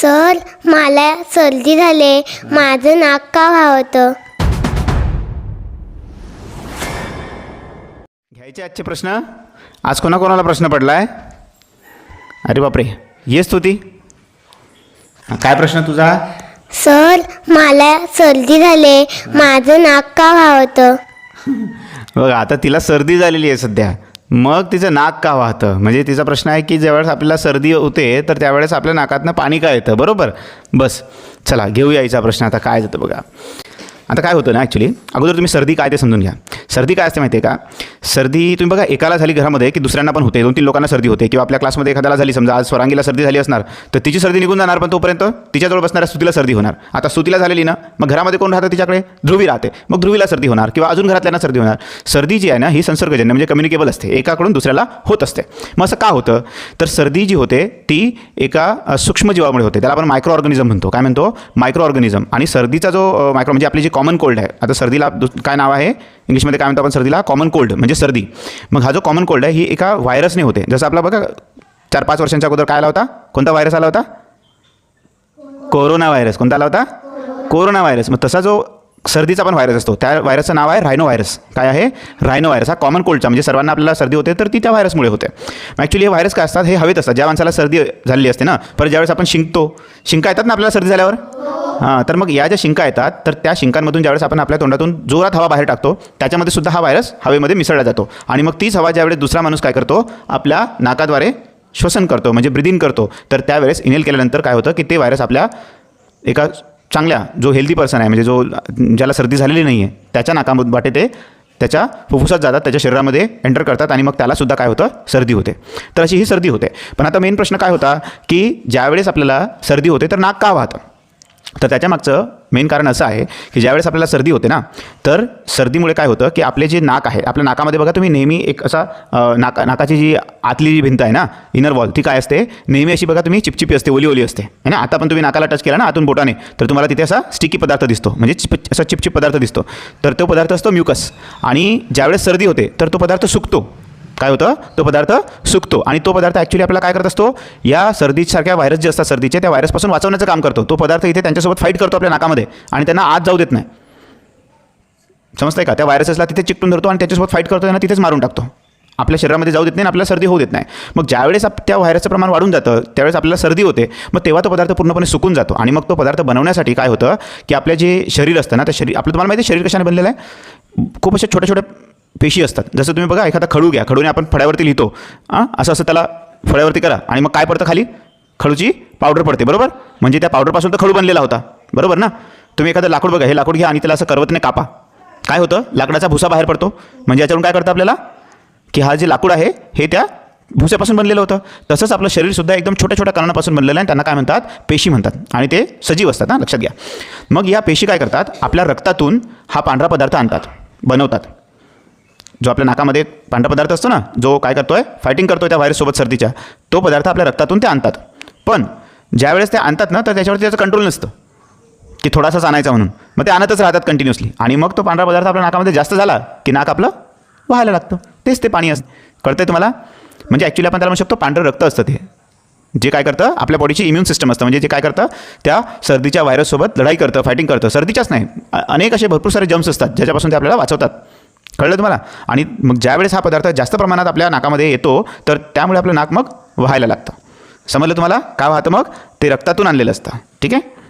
Sir मला सर्दी झाले माझं नाक का व्हावतं घ्यायचे आजचे प्रश्न? आज कोणाकोणाला प्रश्न पडला आहे अरे बापरे येस तू ती काय प्रश्न तुझा? सर मला सर्दी झाले माझं नाक का व्हावतं बघा आता तिला सर्दी झालेली आहे सध्या. मग तिचं नाक का वाहतं? म्हणजे तिचा प्रश्न आहे की ज्यावेळेस आपल्याला सर्दी होते तर त्यावेळेस आपल्या नाकातनं पाणी का येतं? बरोबर? बस. चला घेऊया यायचा प्रश्न. आता काय येतं बघा. आता काय होतं ना ॲक्च्युली अगोदर तुम्ही सर्दी काय ते समजून घ्या. सर्दी काय असते माहिती आहे का? सर्दी तुम्ही बघा एकाला झाली घरामध्ये की दुसऱ्यांना पण होते. दोन तीन लोकांना सर्दी होते. किंवा आपल्या क्लासमध्ये एखाद्याला झाली समजा आज स्वरांगीला सर्दी झाली असणार तर तिची सर्दी निघून जाणार पण तोपर्यंत तिच्याजवळ बसणाऱ्या स्तुतीला सर्दी होणार. आता स्तुतीला झालेली ना मग घरामध्ये कोण राहतं तिच्याकडे? ध्रुवी राहते. मग ध्रुवीला सर्दी होणार किंवा अजून घरातल्यांना सर्दी होणार. सर्दी जी आहे ना ही संसर्गजन्य म्हणजे कम्युनिकेबल असते. एकाकडून दुसऱ्याला होत असते. मग असं का होतं? तर सर्दी जी होते ती एका सूक्ष्मजीवामुळे होते. त्याला आपण मायक्रो ऑर्गनिझम म्हणतो. काय म्हणतो? मायक्रो ऑर्गनिझम आणि सर्दीचा जो मायक्रो म्हणजे आपली जी कॉमन कोल्ड आहे. आता सर्दीला काय नाव आहे? इंग्लिशमध्ये काय म्हणतो आपण सर्दीला? कॉमन कोल्ड म्हणजे सर्दी. मग हा जो कॉमन कोल्ड आहे ही एका व्हायरसने होते. जसं आपला बघा चार पाच वर्षांच्या अगोदर काय आला होता? कोणता व्हायरस आला होता? कोरोना व्हायरस कोणता आला होता? कोरोना व्हायरस मग तसा जो सर्दीचा पण व्हायरस असतो त्या व्हायरसचं नाव आहे रायनो व्हायरस काय आहे? रायनो व्हायरस हा कॉमन कोल्डचा म्हणजे सर्वांना आपल्याला सर्दी होते तर ती त्या व्हायरसमुळे होते. ॲक्च्युली हे व्हायरस काय असतात? हे हवेत असतात. ज्या माणसाला सर्दी झालेली असते ना पर ज्यावेळेस आपण शिंकतो शिंका येतात ना आपल्याला सर्दी झाल्यावर? हां तर मग या ज्या शिंका येतात तर त्या शिंकांमधून ज्यावेळेस आपण आपल्या तोंडातून जोरात हवा बाहेर टाकतो त्याच्यामध्ये सुद्धा हा व्हायरस हवेमध्ये मिसळला जातो. आणि मग तीच हवा ज्यावेळेस दुसरा माणूस काय करतो आपल्या नाकाद्वारे श्वसन करतो म्हणजे ब्रिदिंग करतो. तर त्यावेळेस इनेल केल्यानंतर काय होतं की ते व्हायरस आपल्या एका चांगल्या जो हेल्दी पर्सन आहे म्हणजे जो ज्याला सर्दी झालेली नाही आहे त्याच्या नाकामधून वाटे ते त्याच्या फुफ्फुसात जातात त्याच्या शरीरामध्ये एंटर करतात आणि मग त्यालासुद्धा काय होतं सर्दी होते. तर अशी ही सर्दी होते. पण आता मेन प्रश्न काय होता की ज्यावेळेस आपल्याला सर्दी होते तर नाक का वाहतं? तर त्याच्यामागचं मेन कारण असं आहे की ज्यावेळेस आपल्याला सर्दी होते ना तर सर्दीमुळे काय होतं की आपले जे नाक आहे आपल्या नाकामध्ये बघा तुम्ही नेहमी एक असा नाका नाकाची जी आतली जी भिंत आहे ना इनर वॉल ती काय असते? नेहमी अशी बघा तुम्ही चिपचिपी असते ओली ओली असते. है ना? आता पण तुम्ही नाकाला टच केला ना आतून बोटाने तर तुम्हाला तिथे असा स्टिकी पदार्थ दिसतो. म्हणजे चिप असा चिपचिप पदार्थ दिसतो. तर तो पदार्थ असतो म्युकस आणि ज्यावेळेस सर्दी होते तर तो पदार्थ सुकतो. काय होतं? तो पदार्थ सुकतो. आणि तो पदार्थ ॲक्च्युली आपल्याला काय करत असतो? या सर्दीसारख्या व्हायरस जे असतात सर्दीचे त्या व्हायरसपासून वाचवण्याचं काम करतो. तो पदार्थ इथे त्यांच्यासोबत फाईट करतो आपल्या नाकामध्ये. आणि त्यांना आत जाऊ देत नाही. समजतंय का? त्या व्हायरसेसला तिथे चिकटून धरतो आणि त्याच्यासोबत फाईट करतो त्यांना तिथेच मारून टाकतो. आपल्या शरीरामध्ये जाऊ देत नाही आणि आपल्याला सर्दी होऊ देत नाही. मग ज्यावेळेस आप त्या व्हायरसचं प्रमाण वाढून जातं त्यावेळेस आपल्याला सर्दी होते. मग तेव्हा तो पदार्थ पूर्णपणे सुकून जातो. आणि मग तो पदार्थ बनवण्यासाठी काय होतं? की आपलं जे शरीर असतं ना त्या शरीर आपलं तुम्हाला माहिती आहे शरीर कशाने बनलेलं आहे? खूप अशा छोट्या छोट्या पेशी असतात. जसं तुम्ही बघा एखादा खडू घ्या. खडूने आपण फळ्यावरती लिहितो. हां? असं असं त्याला फळ्यावरती करा. आणि मग काय पडतं खाली? खडूची पावडर पडते. बरोबर? म्हणजे त्या पावडरपासून तर खडू बनलेला होता. बरोबर ना? तुम्ही एखादं लाकूड बघा. हे लाकूड घ्या आणि त्याला असं करवतने कापा. काय होतं? लाकडाचा भुसा बाहेर पडतो. म्हणजे याच्यावरून काय करतं आपल्याला? की हा जे लाकूड आहे हे त्या भुस्यापासून बनलेलं होतं. तसंच आपलं शरीरसुद्धा एकदम छोट्या छोट्या कारणापासून बनलेलं आहे त्यांना काय म्हणतात? पेशी म्हणतात. आणि ते सजीव असतात. हां? लक्षात घ्या. मग या पेशी काय करतात? आपल्या रक्तातून हा पांढरा पदार्थ आणतात. बनवतात. जो आपल्या नाकामध्ये पांढरा पदार्थ असतो ना जो काय करतो आहे फायटिंग करतोय त्या व्हायरससोबत सर्दीच्या तो पदार्थ आपल्या रक्तातून ते आणतात. पण ज्यावेळेस ते आणतात ना तर त्याच्यावरती त्याचं कंट्रोल नसतं. की थोडासाच आणायचा म्हणून. मग ते आणतच राहतात कंटिन्युअसली आणि मग तो पांढरा पदार्थ आपल्या नाकामध्ये जास्त झाला की नाक आपलं व्हायला लागतं. तेच ते पाणी असतं. कळतंय तुम्हाला? म्हणजे ॲक्च्युली आपण त्याला म्हणू शकतो पांढरं रक्त असतं ते. जे काय करतं आपल्या बॉडीची इम्युन सिस्टम असतं. म्हणजे जे काय करतं त्या सर्दीच्या व्हायरससोबत लढाई करतं फायटिंग करतं. सर्दीच्याच नाही. अनेक असे भरपूर सारे जम्स असतात ज्याच्यापासून ते आपल्याला वाचवतात. कळलं तुम्हाला? आणि मग ज्यावेळेस हा पदार्थ जास्त प्रमाणात आपल्या नाकामध्ये येतो तर त्यामुळे आपलं नाक मग व्हायला लागतं. समजलं तुम्हाला? काय वाहतं मग? ते रक्तातून आणलेलं असतं. ठीक आहे?